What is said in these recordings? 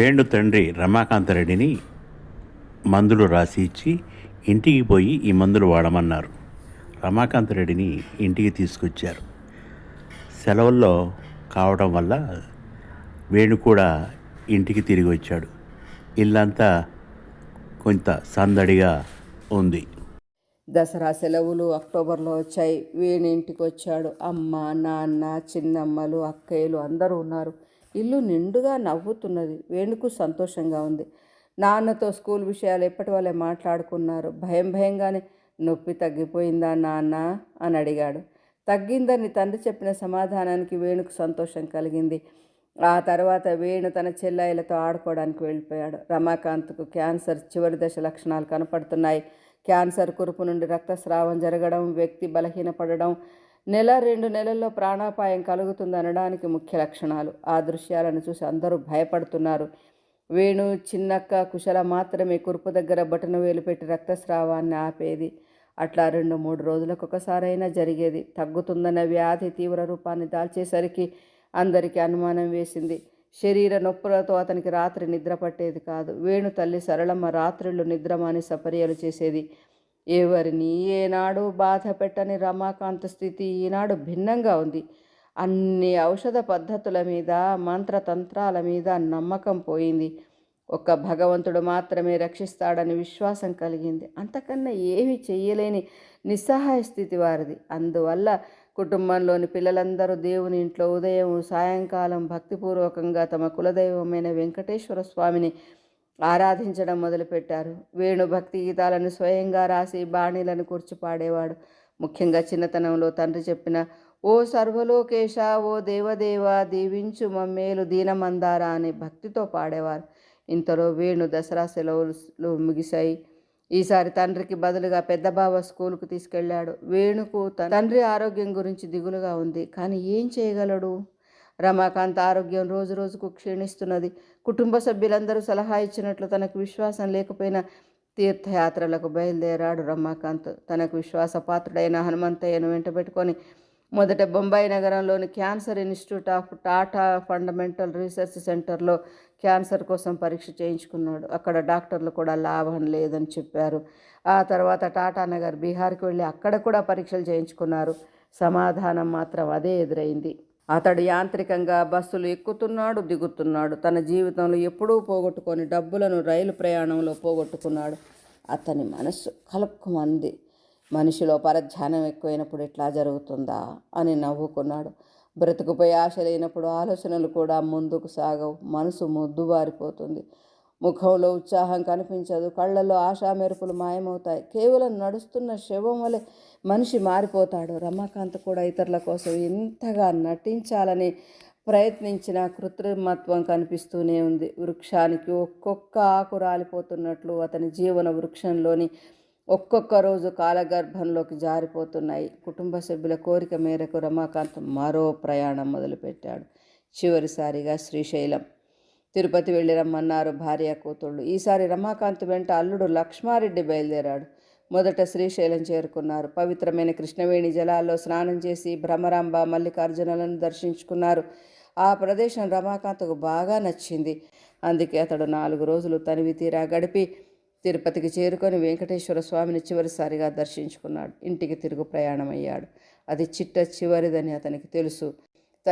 వేణు తండ్రి రమాకాంతరెడ్డిని మందులు రాసి ఇచ్చి ఇంటికి పోయి ఈ మందులు వాడమన్నారు. రమాకాంతరెడ్డిని ఇంటికి తీసుకొచ్చారు. సెలవుల్లో కావడం వల్ల వేణు కూడా ఇంటికి తిరిగి వచ్చాడు. ఇల్లంతా కొంత సందడిగా ఉంది. దసరా సెలవులు అక్టోబర్లో వచ్చాయి. వేణు ఇంటికి వచ్చాడు. అమ్మ నాన్న చిన్నమ్మలు అక్కయ్యలు అందరూ ఉన్నారు. ఇల్లు నిండుగా నవ్వుతున్నది. వేణుకు సంతోషంగా ఉంది. నాన్నతో స్కూల్ విషయాలు ఎప్పటి వాళ్ళే మాట్లాడుకున్నారు. భయం భయంగానే నొప్పి తగ్గిపోయిందా నాన్న? అని అడిగాడు. తగ్గిందని తండ్రి చెప్పిన సమాధానానికి వేణుకు సంతోషం కలిగింది. ఆ తర్వాత వేణు తన చెల్లాయిలతో ఆడుకోవడానికి వెళ్ళిపోయాడు. రమాకాంత్కు క్యాన్సర్ చివరి దశ లక్షణాలు కనపడుతున్నాయి. క్యాన్సర్ కురుపు నుండి రక్తస్రావం జరగడం వ్యక్తి బలహీనపడడం నెల రెండు నెలల్లో ప్రాణాపాయం కలుగుతుందనడానికి ముఖ్య లక్షణాలు. ఆ దృశ్యాలను చూసి అందరూ భయపడుతున్నారు. వేణు చిన్నక్క కుశల మాత్రమే కురుపు దగ్గర బటన వేలు పెట్టి రక్తస్రావాన్ని ఆపేది. అట్లా రెండు మూడు రోజులకు ఒకసారైనా జరిగేది. తగ్గుతుందన్న వ్యాధి తీవ్ర రూపాన్ని దాల్చేసరికి అందరికీ అనుమానం వేసింది. శరీర నొప్పులతో అతనికి రాత్రి నిద్ర పట్టేది కాదు. వేణు తల్లి సరళమ్మ రాత్రిళ్ళు నిద్రమాని సపర్యలు చేసేది. ఎవరిని ఏనాడు బాధ పెట్టని రమాకాంత్ స్థితి ఈనాడు భిన్నంగా ఉంది. అన్ని ఔషధ పద్ధతుల మీద మంత్రతంత్రాల మీద నమ్మకం పోయింది. ఒక్క భగవంతుడు మాత్రమే రక్షిస్తాడని విశ్వాసం కలిగింది. అంతకన్నా ఏమీ చెయ్యలేని నిస్సహాయ స్థితి వారిది. అందువల్ల కుటుంబంలోని పిల్లలందరూ దేవుని ఇంట్లో ఉదయం సాయంకాలం భక్తిపూర్వకంగా తమ కులదైవమైన వెంకటేశ్వర స్వామిని ఆరాధించడం మొదలుపెట్టారు. వేణు భక్తి గీతాలను స్వయంగా రాసి బాణీలను కూర్చు పాడేవాడు. ముఖ్యంగా చిన్నతనంలో తండ్రి చెప్పిన ఓ సర్వలోకేశ ఓ దేవదేవ దీవించు మమ్మేలు దీనమందార అని భక్తితో పాడేవారు. ఇంతలో వేణు దసరా సెలవులు ముగిశాయి. ఈసారి తండ్రికి బదులుగా పెద్ద బావ స్కూల్కు తీసుకెళ్ళాడు. వేణుకు తండ్రి ఆరోగ్యం గురించి దిగులుగా ఉంది. కానీ ఏం చేయగలడు? రమాకాంత్ ఆరోగ్యం రోజు రోజుకు క్షీణిస్తున్నది. కుటుంబ సభ్యులందరూ సలహా ఇచ్చినట్లు తనకు విశ్వాసం లేకపోయినా తీర్థయాత్రలకు బయలుదేరాడు రమాకాంత్. తనకు విశ్వాసపాత్రుడైన హనుమంతయ్యను వెంటబెట్టుకొని మొదట బొంబాయి నగరంలోని cancer institute of Tata fundamental research సెంటర్లో క్యాన్సర్ కోసం పరీక్ష చేయించుకున్నాడు. అక్కడ డాక్టర్లు కూడా లాభం లేదని చెప్పారు. ఆ తర్వాత టాటా నగర్ బీహార్కి వెళ్ళి అక్కడ కూడా పరీక్షలు చేయించుకున్నారు. సమాధానం మాత్రం అదే ఎదురైంది. అతడు యాంత్రికంగా బస్సులు ఎక్కుతున్నాడు దిగుతున్నాడు. తన జీవితంలో ఎప్పుడూ పోగొట్టుకొని డబ్బులను రైలు ప్రయాణంలో పోగొట్టుకున్నాడు. అతని మనస్సు కలుపుకుమంది మనిషిలో పరధ్యానం ఎక్కువైనప్పుడు ఎట్లా జరుగుతుందా అని నవ్వుకున్నాడు. బ్రతుకుపై ఆశ లేనప్పుడు ఆలోచనలు కూడా ముందుకు సాగవు. మనసు ముద్దుబారిపోతుంది. ముఖంలో ఉత్సాహం కనిపించదు. కళ్ళల్లో ఆశా మెరుపులు మాయమవుతాయి. కేవలం నడుస్తున్న శవం వలె మనిషి మారిపోతాడు. రమాకాంత్ కూడా ఇతరుల కోసం ఎంతగా నటించాలని ప్రయత్నించిన కృత్రిమత్వం కనిపిస్తూనే ఉంది. వృక్షానికి ఒక్కొక్క ఆకు రాలిపోతున్నట్లు అతని జీవన వృక్షంలోని ఒక్కొక్క రోజు కాలగర్భంలోకి జారిపోతున్నాయి. కుటుంబ సభ్యుల కోరిక మేరకు రమాకాంత్ మరో ప్రయాణం మొదలుపెట్టాడు. చివరిసారిగా శ్రీశైలం. తిరుపతి వెళ్ళి రమ్మన్నారు భార్య కూతుళ్ళు. ఈసారి రమాకాంత్ వెంట అల్లుడు లక్ష్మారెడ్డి బయలుదేరాడు. మొదట శ్రీశైలం చేరుకున్నారు. పవిత్రమైన కృష్ణవేణి జలాల్లో స్నానం చేసి భ్రమరాంబ మల్లికార్జునులను దర్శించుకున్నారు. ఆ ప్రదేశం రమాకాంత్కు బాగా నచ్చింది. అందుకే అతడు నాలుగు రోజులు తనివి తీరా గడిపి తిరుపతికి చేరుకొని వెంకటేశ్వర స్వామిని చివరిసారిగా దర్శించుకున్నాడు. ఇంటికి తిరుగు ప్రయాణమయ్యాడు. అది చిట్ట చివరిదని అతనికి తెలుసు.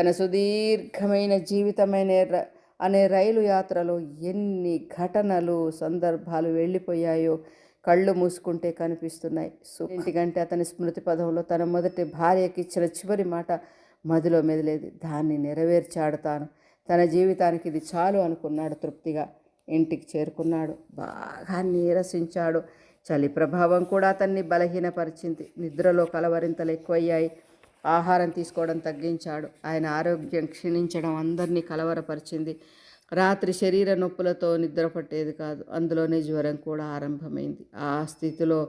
తన సుదీర్ఘమైన జీవితమైన ర- అనే రైలు యాత్రలో ఎన్ని ఘటనలు సందర్భాలు వెళ్ళిపోయాయో కళ్ళు మూసుకుంటే కనిపిస్తున్నాయి. సు ఇంటికంటే అతని స్మృతి పదంలో తన మొదటి భార్యకి ఇచ్చిన చివరి మాట మదిలో మెదిలేది. దాన్ని నెరవేర్చాడు తాను తన జీవితానికి ఇది చాలు అనుకున్నాడు తృప్తిగా. ఇంటికి చేరుకున్నాడు. బాగా నీరసించాడు. చలి ప్రభావం కూడా అతన్ని బలహీనపరిచింది. నిద్రలో కలవరింతలు ఎక్కువయ్యాయి. ఆహారం తీసుకోవడం తగ్గించాడు. ఆయన ఆరోగ్యం క్షీణించడం అందరినీ కలవరపరిచింది. రాత్రి శరీర నొప్పులతో నిద్ర పట్టేది కాదు. అందులోనే జ్వరం కూడా ఆరంభమైంది. ఆ స్థితిలో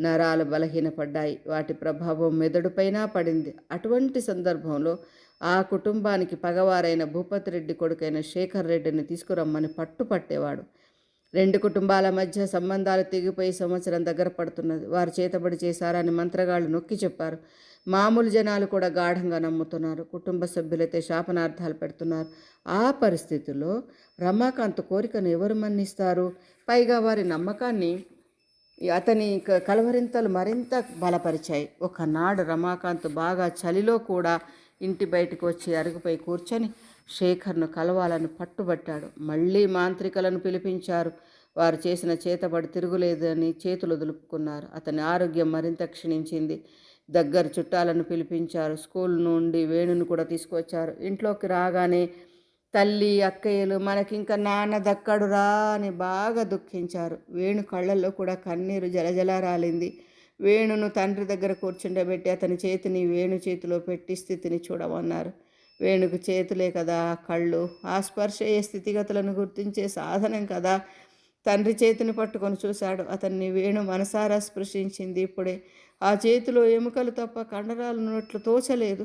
నరాలు బలహీనపడ్డాయి. వాటి ప్రభావం మెదడుపైన పడింది. అటువంటి సందర్భంలో ఆ కుటుంబానికి పగవారైన భూపతి రెడ్డి కొడుకైన శేఖర్ రెడ్డిని తీసుకురమ్మని పట్టుపట్టేవాడు రెండు కుటుంబాల మధ్య సంబంధాలు తెగిపోయి సంవత్సరం దగ్గర పడుతున్నది. వారు చేతబడి చేశారని మంత్రగాళ్ళు నొక్కి చెప్పారు. మామూలు జనాలు కూడా గాఢంగా నమ్ముతున్నారు. కుటుంబ సభ్యులైతే శాపనార్థాలు పెడుతున్నారు. ఆ పరిస్థితుల్లో రమాకాంత్ కోరికను ఎవరు మన్నిస్తారు? పైగా వారి నమ్మకాన్ని అతని క- కలవరింతలు మరింత బలపరిచాయి. ఒకనాడు రమాకాంత్ బాగా చలిలో కూడా ఇంటి బయటకు వచ్చి అరుగుపై కూర్చొని శేఖర్ను కలవాలని పట్టుబట్టాడు. మళ్ళీ మాంత్రికలను పిలిపించారు. వారు చేసిన చేతబడి తిరుగులేదని చేతులు దులుపుకున్నారు. అతని ఆరోగ్యం మరింత క్షీణించింది. దగ్గర చుట్టాలను పిలిపించారు. స్కూల్ నుండి వేణుని కూడా తీసుకొచ్చారు ఇంట్లోకి రాగానే తల్లి అక్కయ్యలు మనకింక నాన్న దక్కడురా అని బాగా దుఃఖించారు. వేణు కళ్ళల్లో కూడా కన్నీరు జలజల రాలింది. వేణును తండ్రి దగ్గర కూర్చుండబెట్టి అతని చేతిని వేణు చేతిలో పెట్టి స్థితిని చూడమన్నారు. వేణుకు చేతులే కదా కళ్ళు. ఆ స్పర్శ ఏ స్థితిగతులను గుర్తించే సాధనం కదా తండ్రి చేతిని పట్టుకొని చూశాడు. అతన్ని వేణు మనసారా స్పృశించింది. ఇప్పుడే ఆ చేతిలో ఎముకలు తప్ప కండరాలు ఉన్నట్లు తోచలేదు.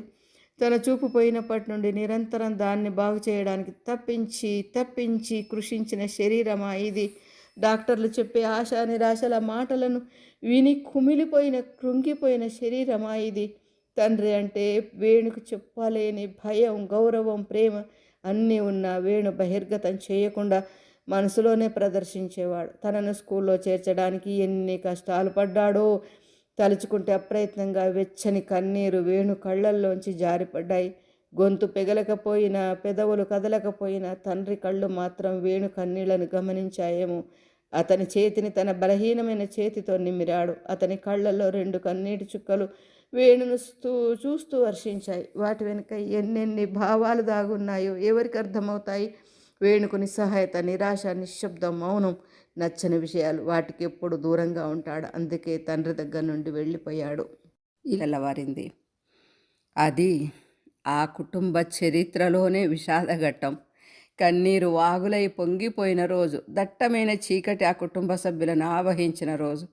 తన చూపు పోయినప్పటి నుండి నిరంతరం దాన్ని బాగు చేయడానికి తప్పించి తప్పించి కృషించిన శరీరమా ఇది? డాక్టర్లు చెప్పే ఆశా నిరాశల మాటలను విని కుమిలిపోయిన కృంగిపోయిన శరీరమా ఇది? తండ్రి అంటే వేణుకు చెప్పలేని భయం గౌరవం ప్రేమ అన్నీ ఉన్న వేణు బహిర్గతం చేయకుండా మనసులోనే ప్రదర్శించేవాడు. తనను స్కూల్లో చేర్చడానికి ఎన్ని కష్టాలు పడ్డాడో తలుచుకుంటే అప్రయత్నంగా వెచ్చని కన్నీరు వేణు కళ్ళల్లోంచి జారిపడ్డాయి. గొంతు పెగలకపోయినా పెదవులు కదలకపోయినా తండ్రి కళ్ళు మాత్రం వేణు కన్నీళ్ళను గమనించాయేమో. అతని చేతిని తన బలహీనమైన చేతితో నిమ్మిరాడు అతని కళ్ళల్లో రెండు కన్నీటి చుక్కలు వేణును స్తూ చూస్తూ వర్షించాయి వాటి వెనుక ఎన్నెన్ని భావాలు దాగున్నాయో ఎవరికి అర్థమవుతాయి? వేణుకు సహాయత నిరాశ నిశ్శబ్దం మౌనం నచ్చని విషయాలు వాటికి ఎప్పుడు దూరంగా ఉంటాడు. అందుకే తండ్రి దగ్గర నుండి వెళ్ళిపోయాడు. తెల్లవారింది. అది ఆ కుటుంబ చరిత్రలోనే విషాదఘట్టం. కన్నీరు వాగులై పొంగిపోయిన రోజు దట్టమైన చీకటి ఆ కుటుంబ సభ్యులను ఆవహించిన రోజు.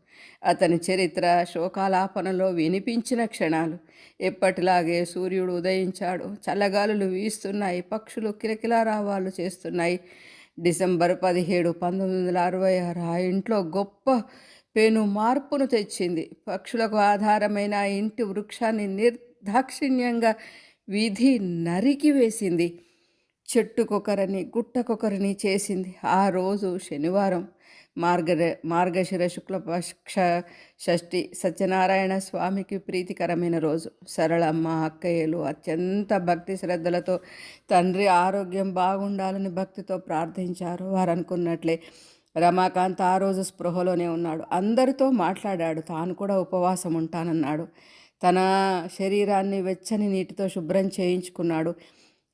అతని చరిత్ర శోకాలాపనలో వినిపించిన క్షణాలు. ఎప్పటిలాగే సూర్యుడు ఉదయించాడు. చల్లగాలులు వీస్తున్నాయి. పక్షులు కిలకిలారావాలు చేస్తున్నాయి. డిసెంబర్ పదిహేడు పంతొమ్మిది వందల అరవై ఆరు ఆ ఇంట్లో గొప్ప పేను మార్పును తెచ్చింది. పక్షులకు ఆధారమైన ఆ ఇంటి వృక్షాన్ని నిర్దాక్షిణ్యంగా వీధి నరికివేసింది చెట్టుకొకరని గుట్టకొకరిని చేసింది. ఆ రోజు శనివారం మార్గర మార్గశిర శుక్ల పక్ష షష్ఠి సత్యనారాయణ స్వామికి ప్రీతికరమైన రోజు. సరళమ్మ అక్కయ్యలు అత్యంత భక్తి శ్రద్ధలతో తండ్రి ఆరోగ్యం బాగుండాలని భక్తితో ప్రార్థించారు. వారు అనుకున్నట్లే రమాకాంత్ ఆ రోజు స్పృహలోనే ఉన్నాడు. అందరితో మాట్లాడాడు. తాను కూడా ఉపవాసం ఉంటానన్నాడు తన శరీరాన్ని వెచ్చని నీటితో శుభ్రం చేయించుకున్నాడు.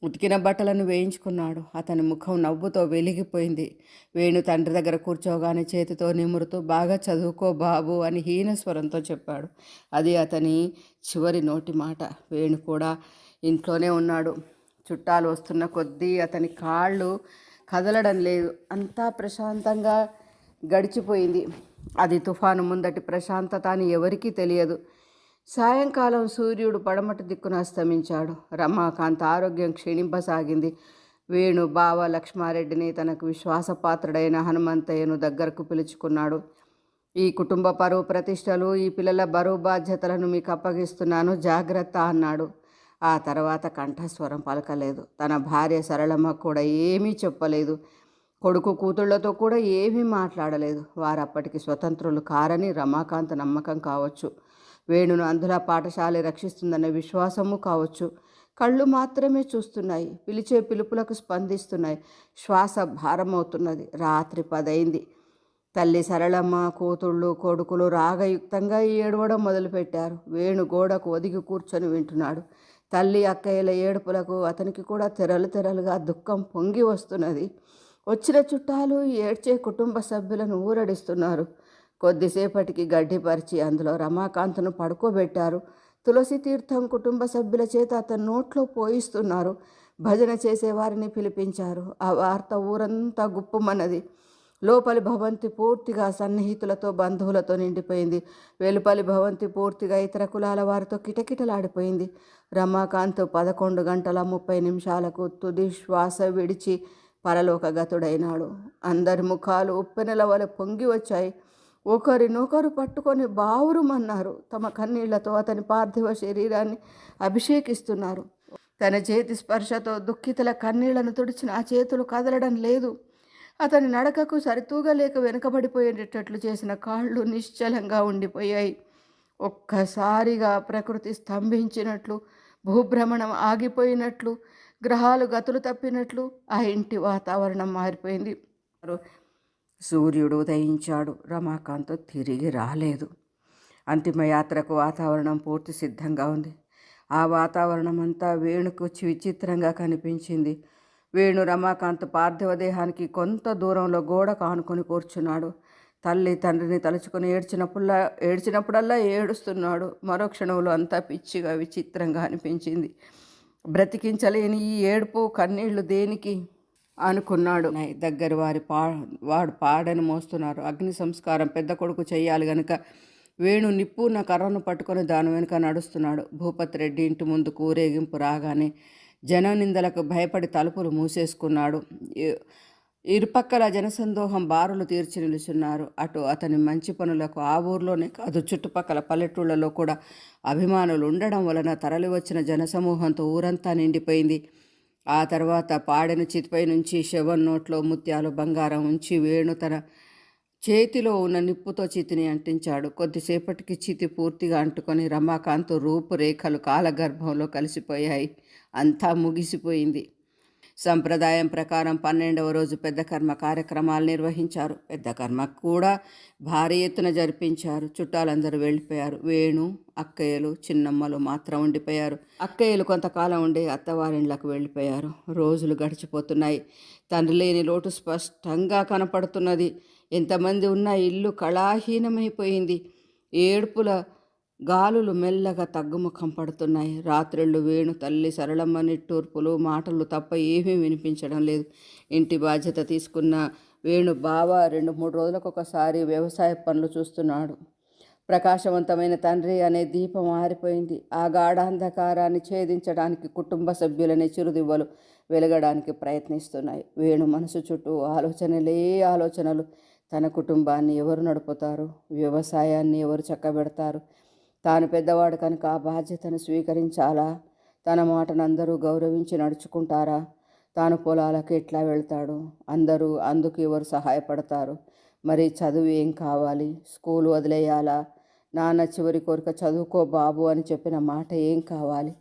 ఉతికిన బట్టలను వేయించుకున్నాడు. అతని ముఖం నవ్వుతో వెలిగిపోయింది. వేణు తండ్రి దగ్గర కూర్చోగానే చేతితో నిమురుతూ బాగా చదువుకో బాబు అని హీన స్వరంతో చెప్పాడు. అది అతని చివరి నోటి మాట. వేణు కూడా ఇంట్లోనే ఉన్నాడు. చుట్టాలు వస్తున్న కొద్దీ అతని కాళ్ళు కదలడం లేదు. అంతా ప్రశాంతంగా గడిచిపోయింది. అది తుఫాను ముందటి ప్రశాంతత అని ఎవరికీ తెలియదు. సాయంకాలం సూర్యుడు పడమటి దిక్కున అస్తమించాడు. రమాకాంత్ ఆరోగ్యం క్షీణింపసాగింది. వేణు బావ లక్ష్మారెడ్డిని తనకు విశ్వాసపాత్రుడైన హనుమంతయ్యను దగ్గరకు పిలుచుకున్నాడు. ఈ కుటుంబ పరువు ప్రతిష్టలు ఈ పిల్లల బరువు బాధ్యతలను మీకు అప్పగిస్తున్నాను జాగ్రత్త అన్నాడు. ఆ తర్వాత కంఠస్వరం పలకలేదు. తన భార్య సరళమ్మ కూడా ఏమీ చెప్పలేదు. కొడుకు కూతుళ్ళతో కూడా ఏమీ మాట్లాడలేదు. వారప్పటికి స్వతంత్రులు కారని రమాకాంత్ నమ్మకం కావచ్చు. వేణును అందులా పాఠశాల రక్షిస్తుందన్న విశ్వాసము కావచ్చు. కళ్ళు మాత్రమే చూస్తున్నాయి. పిలిచే పిలుపులకు స్పందిస్తున్నాయి. శ్వాస భారమవుతున్నది. రాత్రి పదైంది. తల్లి సరళమ్మ కూతుళ్ళు కొడుకులు రాగయుక్తంగా ఏడవడం మొదలుపెట్టారు. వేణు గోడకు ఒదిగి కూర్చొని వింటున్నాడు. తల్లి అక్కయ్యల ఏడుపులకు అతనికి కూడా తెరలు తెరలుగా దుఃఖం పొంగి వస్తున్నది. వచ్చిన చుట్టాలు ఏడ్చే కుటుంబ సభ్యులను ఊరడిస్తున్నారు. కొద్దిసేపటికి గడ్డిపరిచి అందులో రమాకాంత్ను పడుకోబెట్టారు. తులసి తీర్థం కుటుంబ సభ్యుల చేత అతని నోట్లో పోయిస్తున్నారు. భజన చేసేవారిని పిలిపించారు. ఆ వార్త ఊరంతా గుప్పమన్నది. లోపలి భవంతి పూర్తిగా సన్నిహితులతో బంధువులతో నిండిపోయింది. వెలుపలి భవంతి పూర్తిగా ఇతర కులాల వారితో కిటకిటలాడిపోయింది. రమాకాంత్ పదకొండు గంటల ముప్పై నిమిషాలకు తుది శ్వాస విడిచి పరలోకగతుడైనాడు. అందరి ముఖాలు ఉప్పెనల వలె పొంగి వచ్చాయి. ఒకరినొకరు పట్టుకొని బావురుమన్నారు. తమ కన్నీళ్ళతో అతని పార్థివ శరీరాన్ని అభిషేకిస్తున్నారు. తన చేతి స్పర్శతో దుఃఖితుల కన్నీళ్ళను తుడిచిన ఆ చేతులు కదలడం లేదు. అతని నడకకు సరితూగలేక వెనుకబడిపోయేటట్లు చేసిన కాళ్ళు నిశ్చలంగా ఉండిపోయాయి. ఒక్కసారిగా ప్రకృతి స్తంభించినట్లు భూభ్రమణం ఆగిపోయినట్లు గ్రహాలు గతులు తప్పినట్లు ఆ ఇంటి వాతావరణం మారిపోయింది. సూర్యుడు ఉదయించాడు. రమాకాంత్ తిరిగి రాలేదు. అంతిమయాత్రకు వాతావరణం పూర్తి సిద్ధంగా ఉంది. ఆ వాతావరణం అంతా వేణుకు విచిత్రంగా కనిపించింది. వేణు రమాకాంత్ పార్థివ దేహానికి కొంత దూరంలో గోడ కానుకొని కూర్చున్నాడు. తల్లి తండ్రిని తలుచుకొని ఏడ్చినప్పుడల్లా ఏడ్చినప్పుడల్లా ఏడుస్తున్నాడు. మరో క్షణంలో అంతా పిచ్చిగా విచిత్రంగా అనిపించింది. బ్రతికించలేని ఈ ఏడుపు కన్నీళ్ళు దేనికి? అనుకున్నాడు. నై- దగ్గర వారి పా వాడు పాడని మోస్తున్నారు. అగ్ని సంస్కారం పెద్ద కొడుకు చేయాలి గనుక వేణు నిప్పున్న కర్రను పట్టుకొని దాని వెనుక నడుస్తున్నాడు. భూపతి రెడ్డి ఇంటి ముందు ఊరేగింపు రాగానే జన నిందలకు భయపడి తలుపులు మూసేసుకున్నాడు. ఇరుపక్కల జనసందోహం బారులు తీర్చి నిలుచున్నారు. అటు అతని మంచి పనులకు ఆ ఊర్లోనే కాదు చుట్టుపక్కల పల్లెటూళ్ళలో కూడా అభిమానులు ఉండడం వలన తరలివచ్చిన జనసమూహంతో ఊరంతా నిండిపోయింది. ఆ తర్వాత పాడిన చితిపై నుంచి శవం నోట్లో ముత్యాలు బంగారం ఉంచి వేణు తన చేతిలో ఉన్న నిప్పుతో చితిని అంటించాడు. కొద్దిసేపటికి చితి పూర్తిగా అంటుకొని రమాకాంత్ రూపురేఖలు కాలగర్భంలో కలిసిపోయాయి. అంతా ముగిసిపోయింది. సంప్రదాయం ప్రకారం పన్నెండవ రోజు పెద్ద కర్మ కార్యక్రమాలు నిర్వహించారు. పెద్ద కర్మ కూడా భారీ ఎత్తున జరిపించారు. చుట్టాలందరూ వెళ్ళిపోయారు. వేణు అక్కయ్యలు చిన్నమ్మలు మాత్రం ఉండిపోయారు. అక్కయ్యలు కొంతకాలం ఉండి అత్తవారిండ్లకు వెళ్ళిపోయారు. రోజులు గడిచిపోతున్నాయి. తండ్రి లేని లోటు స్పష్టంగా కనపడుతున్నది. ఎంతమంది ఉన్న ఇల్లు కళాహీనమైపోయింది. ఏడుపుల గాలులు మెల్లగా తగ్గుముఖం పడుతున్నాయి. రాత్రిళ్ళు వేణు తల్లి సరళమ్మ నిట్టూర్పులు మాటలు తప్ప ఏమీ వినిపించడం లేదు. ఇంటి బాధ్యత తీసుకున్న వేణు బావ రెండు మూడు రోజులకు ఒకసారి వ్యవసాయ పనులు చూస్తున్నాడు. ప్రకాశవంతమైన తండ్రి అనే దీపం ఆరిపోయింది. ఆ గాఢాంధకారాన్ని ఛేదించడానికి కుటుంబ సభ్యులనే చిరుదివ్వలు వెలగడానికి ప్రయత్నిస్తున్నాయి. వేణు మనసు చుట్టూ ఆలోచనలే ఆలోచనలు. తన కుటుంబాన్ని ఎవరు నడుపుతారు? వ్యవసాయాన్ని ఎవరు చక్కబెడతారు? తాను పెద్దవాడు కనుక ఆ బాధ్యతను స్వీకరించాలా? తన మాటను అందరూ గౌరవించి నడుచుకుంటారా? తాను పొలాలకు ఎట్లా వెళ్తాడు? అందరూ అందుకు ఎవరు సహాయపడతారు? మరి చదువు ఏం కావాలి? స్కూల్ వదిలేయాలా? నాన్న చివరి కోరిక చదువుకో బాబు అని చెప్పిన మాట ఏం కావాలి?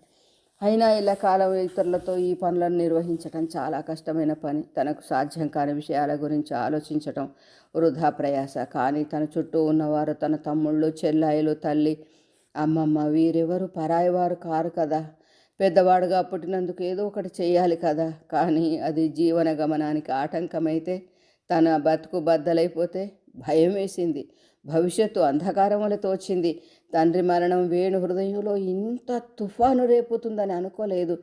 అయినా ఇలా కాలం ఇతరులతో ఈ పనులను నిర్వహించటం చాలా కష్టమైన పని. తనకు సాధ్యం కాని విషయాల గురించి ఆలోచించటం వృధా ప్రయాస. కానీ తన చుట్టూ ఉన్నవారు తన తమ్ముళ్ళు చెల్లాయిలు తల్లి అమ్మమ్మ వీరెవరు? పరాయివారు కారు కదా. పెద్దవాడుగా పుట్టినందుకు ఏదో ఒకటి చేయాలి కదా. కానీ అది జీవన గమనానికి ఆటంకమైతే తన బతుకు బద్దలైపోతే భయం వేసింది. భవిష్యత్తు అంధకారములు తోచింది. తండ్రి మరణం వేణు హృదయంలో ఇంత తుఫాను రేపుతుందని అనుకోలేదు.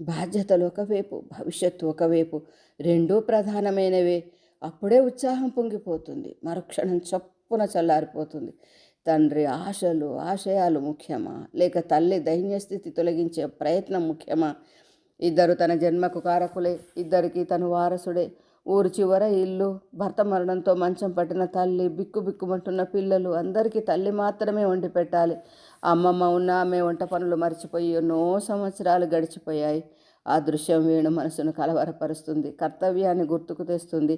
బాధ్యతలు ఒకవైపు భవిష్యత్తు ఒకవైపు రెండూ ప్రధానమైనవే. అప్పుడే ఉత్సాహం పొంగిపోతుంది. మరుక్షణం చప్పున చల్లారిపోతుంది. తండ్రి ఆశలు ఆశయాలు ముఖ్యమా? లేక తల్లి దైన్యస్థితి తొలగించే ప్రయత్నం ముఖ్యమా? ఇద్దరు తన జన్మకు కారకులే ఇద్దరికి తను వారసుడే. ఊరు చివర ఇల్లు భర్త మరణంతో మంచం పట్టిన తల్లి బిక్కు బిక్కుమంటున్న పిల్లలు అందరికీ తల్లి మాత్రమే వండి పెట్టాలి. అమ్మమ్మ ఉన్న ఆమె వంట పనులు మర్చిపోయి ఎన్నో సంవత్సరాలు గడిచిపోయాయి. ఆ దృశ్యం వేణు మనసును కలవరపరుస్తుంది కర్తవ్యాన్ని గుర్తుకు తెస్తుంది.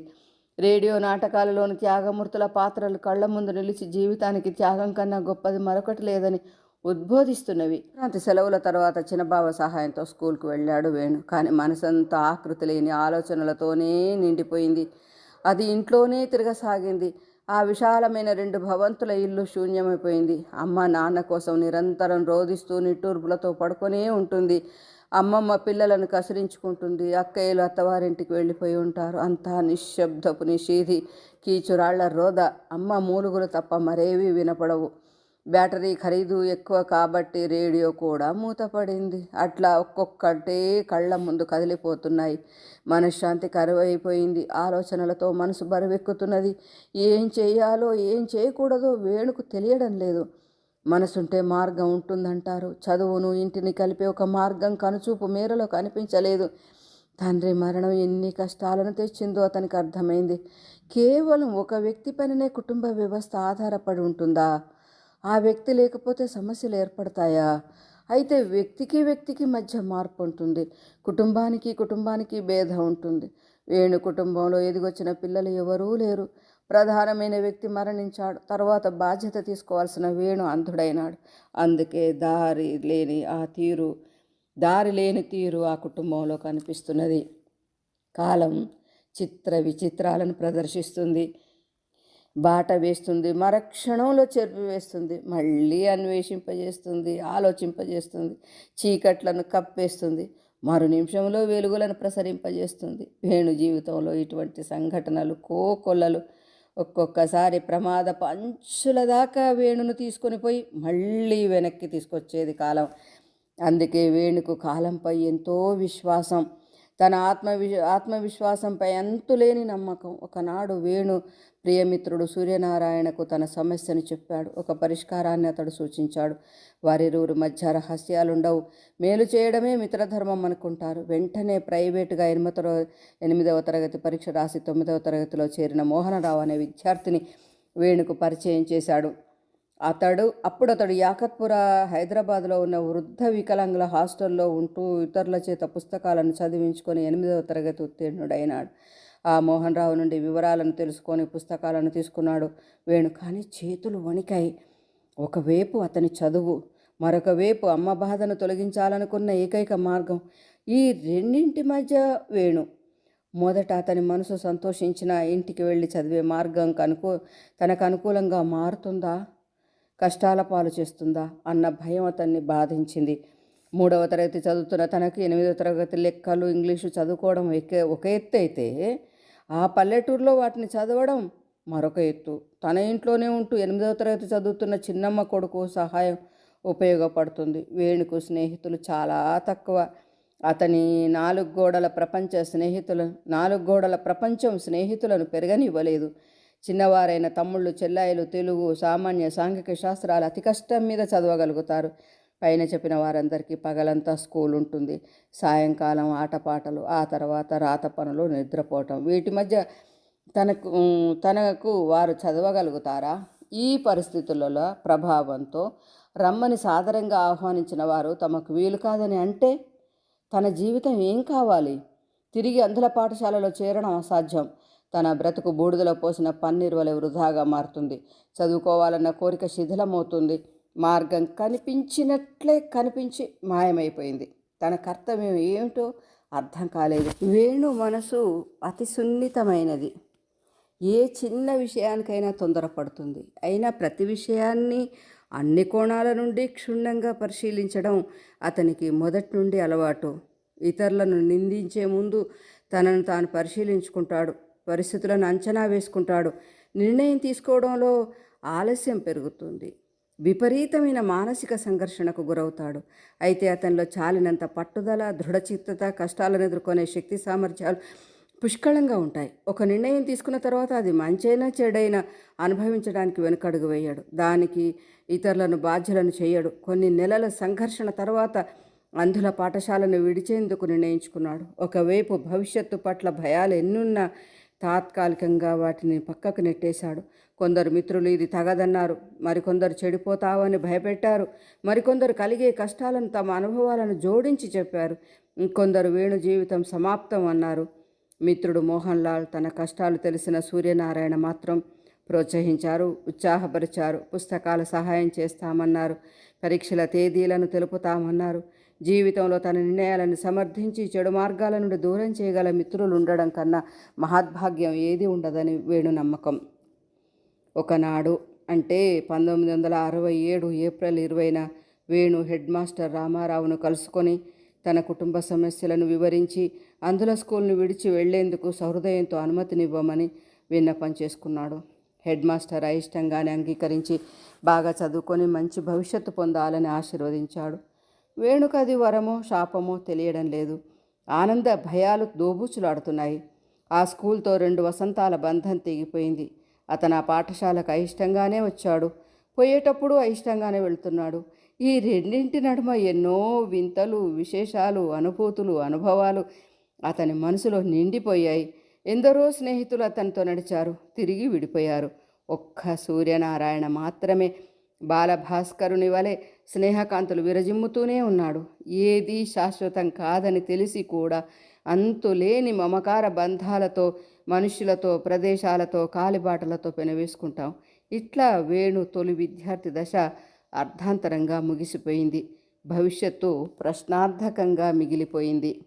రేడియో నాటకాలలోని త్యాగమూర్తుల పాత్రలు కళ్ళ ముందు నిలిచి జీవితానికి త్యాగం కన్నా గొప్పది మరొకటి లేదని ఉద్బోధిస్తున్నవి. క్రాంతి సెలవుల తర్వాత చిన్నబావ సహాయంతో స్కూల్కి వెళ్ళాడు వేణు. కానీ మనసంతా ఆకృతి లేని ఆలోచనలతోనే నిండిపోయింది. అది ఇంట్లోనే తిరగసాగింది. ఆ విశాలమైన రెండు భవంతుల ఇల్లు శూన్యమైపోయింది. అమ్మ నాన్న కోసం నిరంతరం రోధిస్తూ నిట్టూర్పులతో పడుకొనే ఉంటుంది. అమ్మమ్మ పిల్లలను కసిరించుకుంటుంది. అక్కయ్యలు అత్తవారింటికి వెళ్ళిపోయి ఉంటారు. అంతా నిశ్శబ్దపు నిషేధి. కీచురాళ్ళ రోద. అమ్మ మూలుగులు తప్ప మరేవి వినపడవు. బ్యాటరీ ఖరీదు ఎక్కువ కాబట్టి రేడియో కూడా మూతపడింది. అట్లా ఒక్కొక్కటే కళ్ళ ముందు కదిలిపోతున్నాయి. మనశ్శాంతి కరువైపోయింది. ఆలోచనలతో మనసు బరువెక్కుతున్నది. ఏం చేయాలో ఏం చేయకూడదో వేణుకు తెలియడం లేదు. మనసుంటే మార్గం ఉంటుందంటారు. చదువును ఇంటిని కలిపే ఒక మార్గం కనుచూపు మేరలో కనిపించలేదు. తండ్రి మరణం ఎన్ని కష్టాలను తెచ్చిందో అతనికి అర్థమైంది. కేవలం ఒక వ్యక్తి పైననే కుటుంబ వ్యవస్థ ఆధారపడి ఉంటుందా? ఆ వ్యక్తి లేకపోతే సమస్యలు ఏర్పడతాయా? అయితే వ్యక్తికి వ్యక్తికి మధ్య మార్పు ఉంటుంది కుటుంబానికి కుటుంబానికి భేదం ఉంటుంది. వేణు కుటుంబంలో ఎదిగొచ్చిన పిల్లలు ఎవరూ లేరు. ప్రధానమైన వ్యక్తి మరణించాడు. తర్వాత బాధ్యత తీసుకోవాల్సిన వేణు అంధుడైనాడు. అందుకే దారి లేని ఆ తీరు దారి లేని తీరు ఆ కుటుంబంలో కనిపిస్తున్నది. కాలం చిత్ర విచిత్రాలను ప్రదర్శిస్తుంది. బాట వేస్తుంది. మరక్షణంలో చెరుపు వేస్తుంది. మళ్ళీ అన్వేషింపజేస్తుంది ఆలోచింపజేస్తుంది. చీకట్లను కప్పేస్తుంది. మరు నిమిషంలో వెలుగులను ప్రసరింపజేస్తుంది. వేణు జీవితంలో ఇటువంటి సంఘటనలు కోకొల్లలు ఒక్కొక్కసారి ప్రమాద పంచుల దాకా వేణును తీసుకొని పోయి మళ్ళీ వెనక్కి తీసుకొచ్చేది కాలం. అందుకే వేణుకు కాలంపై ఎంతో విశ్వాసం. తన ఆత్మవి ఆత్మవిశ్వాసంపై అంతులేని నమ్మకం. ఒకనాడు వేణు ప్రియమిత్రుడు సూర్యనారాయణకు తన సమస్యను చెప్పాడు. ఒక పరిష్కారాన్ని అతడు సూచించాడు. వారిరువురు మధ్య రహస్యాలుండవు. మేలు చేయడమే మిత్రధర్మం అనుకుంటారు. వెంటనే ప్రైవేటుగా ఎనిమిదవ ఎనిమిదవ తరగతి పరీక్ష రాసి తొమ్మిదవ తరగతిలో చేరిన మోహనరావు అనే విద్యార్థిని వేణుకు పరిచయం చేశాడు. అతడు అప్పుడు అతడు యాకత్పుర హైదరాబాద్లో ఉన్న వృద్ధ వికలాంగుల హాస్టల్లో ఉంటూ ఇతరుల చేత పుస్తకాలను చదివించుకొని ఎనిమిదవ తరగతి ఉత్తీర్ణుడైనాడు. ఆ మోహన్ రావు నుండి వివరాలను తెలుసుకొని పుస్తకాలను తీసుకున్నాడు. వేణు కానీ చేతులు వణికాయి. ఒకవైపు అతని చదువు మరొక వైపు అమ్మ బాధను తొలగించాలనుకున్న ఏకైక మార్గం ఈ రెండింటి మధ్య వేణు. మొదట అతని మనసు సంతోషించిన ఇంటికి వెళ్ళి చదివే మార్గం కనుకో తనకు అనుకూలంగా మారుతుందా? కష్టాల పాలు చేస్తుందా అన్న భయం అతన్ని బాధించింది. మూడవ తరగతి చదువుతున్న తనకు ఎనిమిదవ తరగతి లెక్కలు ఇంగ్లీషు చదువుకోవడం ఎక్కే ఒక ఎత్తు అయితే ఆ పల్లెటూరులో వాటిని చదవడం మరొక ఎత్తు. తన ఇంట్లోనే ఉంటూ ఎనిమిదవ తరగతి చదువుతున్న చిన్నమ్మ కొడుకు సహాయం ఉపయోగపడుతుంది. వేణుకు స్నేహితులు చాలా తక్కువ. అతని నాలుగు గోడల ప్రపంచ స్నేహితులు నాలుగు గోడల ప్రపంచం స్నేహితులను పెరగనివ్వలేదు. చిన్నవారైన తమ్ముళ్ళు చెల్లాయిలు తెలుగు సామాన్య సాంఘిక శాస్త్రాలు అతి కష్టం మీద చదవగలుగుతారు. పైన చెప్పిన వారందరికీ పగలంతా స్కూల్ ఉంటుంది. సాయంకాలం ఆటపాటలు ఆ తర్వాత రాత పనులు నిద్రపోవటం. వీటి మధ్య తనకు తనకు వారు చదవగలుగుతారా? ఈ పరిస్థితులలో ప్రభావంతో రమ్మని సాదరంగా ఆహ్వానించిన వారు తమకు వీలు కాదని అంటే తన జీవితం ఏం కావాలి? తిరిగి అందుల పాఠశాలలో చేరడం అసాధ్యం. తన బ్రతుకు బూడిదలో పోసిన పన్నీరు వలె వృధాగా మారుతుంది. చదువుకోవాలన్న కోరిక శిథిలమవుతుంది. మార్గం కనిపించినట్లే కనిపించి మాయమైపోయింది. తన కర్తవ్యం ఏమిటో అర్థం కాలేదు. వేణు మనసు అతి సున్నితమైనది. ఏ చిన్న విషయానికైనా తొందరపడుతుంది. అయినా ప్రతి విషయాన్ని అన్ని కోణాల నుండి క్షుణ్ణంగా పరిశీలించడం అతనికి మొదటి నుండి అలవాటు. ఇతరులను నిందించే ముందు తనను తాను పరిశీలించుకుంటాడు. పరిస్థితులను అంచనా వేసుకుంటాడు. నిర్ణయం తీసుకోవడంలో ఆలస్యం పెరుగుతుంది. విపరీతమైన మానసిక సంఘర్షణకు గురవుతాడు. అయితే అతనిలో చాలినంత పట్టుదల దృఢచిత్తత కష్టాలను ఎదుర్కొనే శక్తి సామర్థ్యాలు పుష్కళంగా ఉంటాయి. ఒక నిర్ణయం తీసుకున్న తర్వాత అది మంచైనా చెడైనా అనుభవించడానికి వెనుకడుగు వేయడు. దానికి ఇతరులను బాధ్యులను చేయడు. కొన్ని నెలల సంఘర్షణ తర్వాత అంధుల పాఠశాలను విడిచేందుకు నిర్ణయించుకున్నాడు. ఒకవైపు భవిష్యత్తు పట్ల భయాలు ఎన్నున్నా తాత్కాలికంగా వాటిని పక్కకు నెట్టేశాడు. కొందరు మిత్రులు ఇది తగదన్నారు. మరికొందరు చెడిపోతావని భయపెట్టారు. మరికొందరు కలిగే కష్టాలను తమ అనుభవాలను జోడించి చెప్పారు. ఇంకొందరు వేణు జీవితం సమాప్తం అన్నారు. మిత్రుడు మోహన్ లాల్ తన కష్టాలు తెలిసిన సూర్యనారాయణ మాత్రం ప్రోత్సహించారు ఉత్సాహపరిచారు పుస్తకాల సహాయం చేస్తామన్నారు పరీక్షల తేదీలను తెలుపుతామన్నారు. జీవితంలో తన నిర్ణయాలను సమర్థించి చెడు మార్గాల నుండి దూరం చేయగల మిత్రులు ఉండడం కన్నా మహద్భాగ్యం ఏది ఉండదని వేణు నమ్మకం. ఒకనాడు అంటే పంతొమ్మిది వందల అరవై ఏడు ఏప్రిల్ ఇరవైన వేణు హెడ్ మాస్టర్ రామారావును కలుసుకొని తన కుటుంబ సమస్యలను వివరించి అందుల స్కూల్ను విడిచి వెళ్ళేందుకు సహృదయంతో అనుమతినివ్వమని విన్నపం చేసుకున్నాడు. హెడ్ మాస్టర్ అయిష్టంగానే అంగీకరించి బాగా చదువుకొని మంచి భవిష్యత్తు పొందాలని ఆశీర్వదించాడు. వేణుకది వరమో శాపమో తెలియడం లేదు. ఆనంద భయాలు దోబూచులాడుతున్నాయి. ఆ స్కూల్తో రెండు వసంతాల బంధం తెగిపోయింది. అతను ఆ పాఠశాలకు అయిష్టంగానే వచ్చాడు. పోయేటప్పుడు అయిష్టంగానే వెళ్తున్నాడు. ఈ రెండింటి నడుమ ఎన్నో వింతలు విశేషాలు అనుభూతులు అనుభవాలు అతని మనసులో నిండిపోయాయి. ఎందరో స్నేహితులు అతనితో నడిచారు. తిరిగి విడిపోయారు. ఒక్క సూర్యనారాయణ మాత్రమే బాలభాస్కరుని వలె స్నేహకాంతులు విరజిమ్ముతూనే ఉన్నాడు. ఏదీ శాశ్వతం కాదని తెలిసి కూడా అంతులేని మమకార బంధాలతో మనుషులతో ప్రదేశాలతో కాలిబాటలతో పెనవేసుకుంటాం. ఇట్లా వేణు తొలి విద్యార్థి దశ అర్ధాంతరంగా ముగిసిపోయింది. భవిష్యత్తు ప్రశ్నార్థకంగా మిగిలిపోయింది.